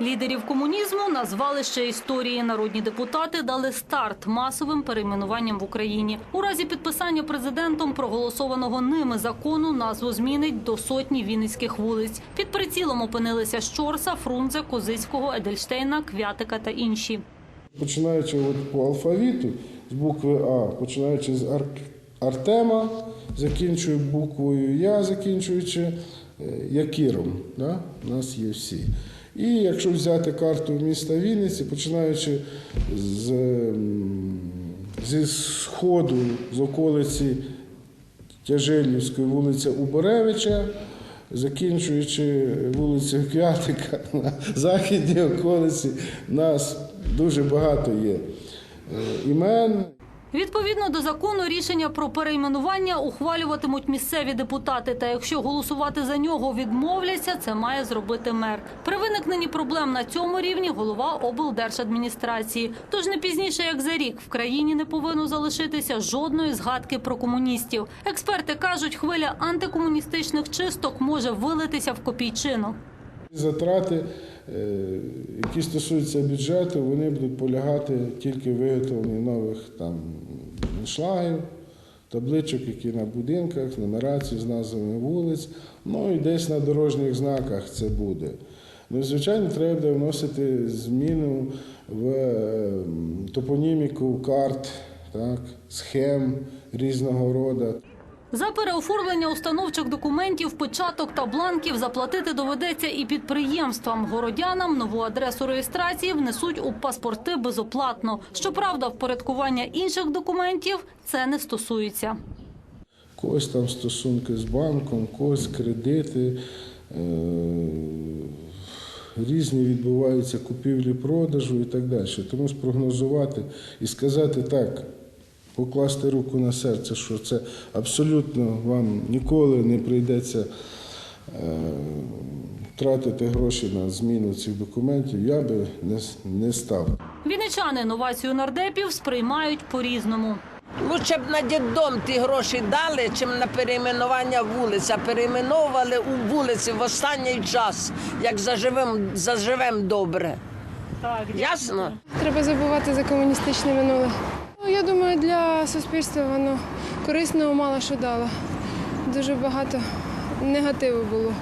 Лідерів комунізму назвали ще історії. Народні депутати дали старт масовим перейменуванням в Україні. У разі підписання президентом проголосованого ними закону назву змінить до сотні вінницьких вулиць. Під прицілом опинилися Щорса, Фрунзе, Козицького, Едельштейна, Квятика та інші. Починаючи от по алфавіту з букви А, починаючи з Ар- Артема, закінчую буквою Я, закінчуючи е, Якіром. Да? У нас є всі. І якщо взяти карту міста Вінниці, починаючи з, зі сходу, з околиці Тяжелівської вулиця Уборевича, закінчуючи вулицею Квятика на західній околиці, нас дуже багато є е, імен. Відповідно до закону, рішення про перейменування ухвалюватимуть місцеві депутати. Та якщо голосувати за нього відмовляться, це має зробити мер. При виникненні проблем на цьому рівні голова облдержадміністрації. Тож не пізніше, як за рік, в країні не повинно залишитися жодної згадки про комуністів. Експерти кажуть, хвиля антикомуністичних чисток може вилитися в копійчину. Затрати, е, які стосуються бюджету, вони будуть полягати тільки в виготовленні нових там шлагів, табличок, які на будинках, нумерацію з назвами вулиць, ну і десь на дорожніх знаках це буде. Ну, звичайно, треба буде вносити зміну в е, топоніміку карт, так, схем різного роду. За переоформлення установчих документів, печаток та бланків заплатити доведеться і підприємствам. Городянам нову адресу реєстрації внесуть у паспорти безоплатно. Щоправда, впорядкування інших документів це не стосується. когось там стосунки з банком, когось кредити. е, Різні відбуваються купівлі продажу і так далі. Тому спрогнозувати і сказати так, покласти руку на серце, що це абсолютно вам ніколи не прийдеться е, тратити гроші на зміну цих документів, я би не, не став. Вінничани новацію нардепів сприймають по-різному. Лучше б на дідом ті гроші дали, чим на перейменування вулиць. А перейменовували у вулиці в останній час, як заживем, заживем добре. Ясно? Треба забувати за комуністичне минуле. Я думаю, для суспільства воно корисного мало що дало. Дуже багато негативу було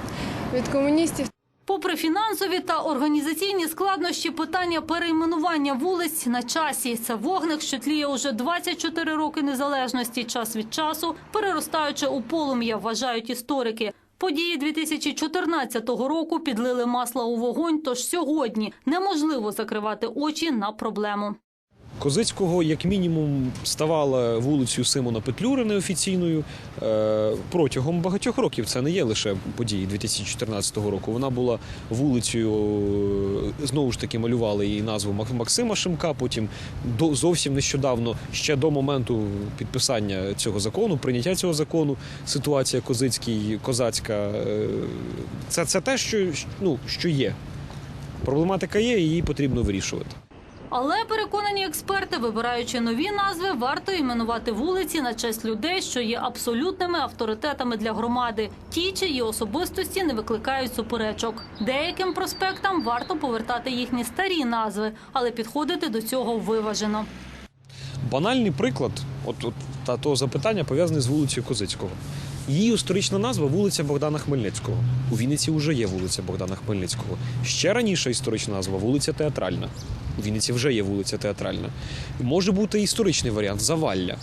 від комуністів. Попри фінансові та організаційні складнощі, питання перейменування вулиць на часі. Це вогник, що тліє уже 24 роки незалежності, час від часу, переростаючи у полум'я, вважають історики. Події 2014 року підлили масла у вогонь, тож сьогодні неможливо закривати очі на проблему. Козицького, як мінімум, ставала вулицею Симона Петлюри неофіційною е, протягом багатьох років. Це не є лише події 2014 року. Вона була вулицею, е, знову ж таки, малювали її назву Мак- Максима Шимка. Потім зовсім нещодавно, ще до моменту підписання цього закону, прийняття цього закону, ситуація Козицький, козацька. е, Це, це те, що, ну, що є. Проблематика є, її потрібно вирішувати. Але переконані експерти, вибираючи нові назви, варто іменувати вулиці на честь людей, що є абсолютними авторитетами для громади. Ті, чиї особистості не викликають суперечок. Деяким проспектам варто повертати їхні старі назви, але підходити до цього виважено. Банальний приклад, от, от та того запитання пов'язане з вулицею Козицького. Її історична назва вулиця Богдана Хмельницького. У Вінниці вже є вулиця Богдана Хмельницького. Ще раніше історична назва вулиця Театральна. У Вінниці вже є вулиця Театральна. Може бути історичний варіант Завалля.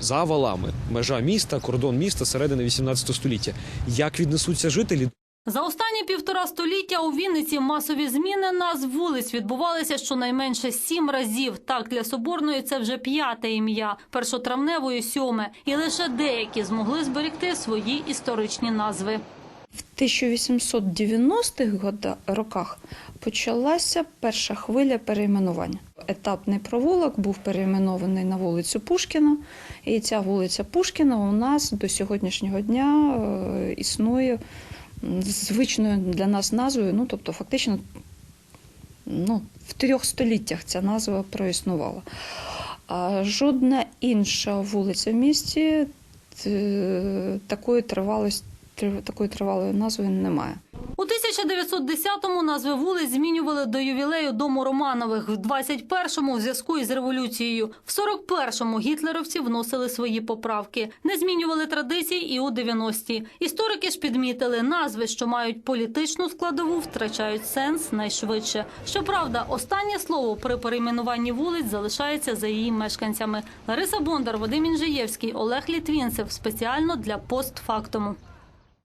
За валами, межа міста, кордон міста середини 18 століття. Як віднесуться жителі За останні півтора століття у Вінниці масові зміни назв вулиць відбувалися щонайменше сім разів. Так для соборної це вже п'яте ім'я, першотравневої сьоме, і лише деякі змогли зберегти свої історичні назви. В 1890-х роках почалася перша хвиля перейменування. Етапний провулок був перейменований на вулицю Пушкіна, і ця вулиця Пушкіна у нас до сьогоднішнього дня е, існує звичною для нас назвою. Ну, тобто, фактично, ну, в трьох століттях ця назва проіснувала. А жодна інша вулиця в місті е, такої тривалості такої тривалої назви немає. У 1910-му назви вулиць змінювали до ювілею дому Романових, в 21-му – в зв'язку із революцією. В 41-му гітлерівці вносили свої поправки. Не змінювали традицій і у 90-ті. Історики ж підмітили, назви, що мають політичну складову, втрачають сенс найшвидше. Щоправда, останнє слово при перейменуванні вулиць залишається за її мешканцями. Лариса Бондар, Вадим Інжиєвський, Олег Літвінцев. Спеціально для постфактуму.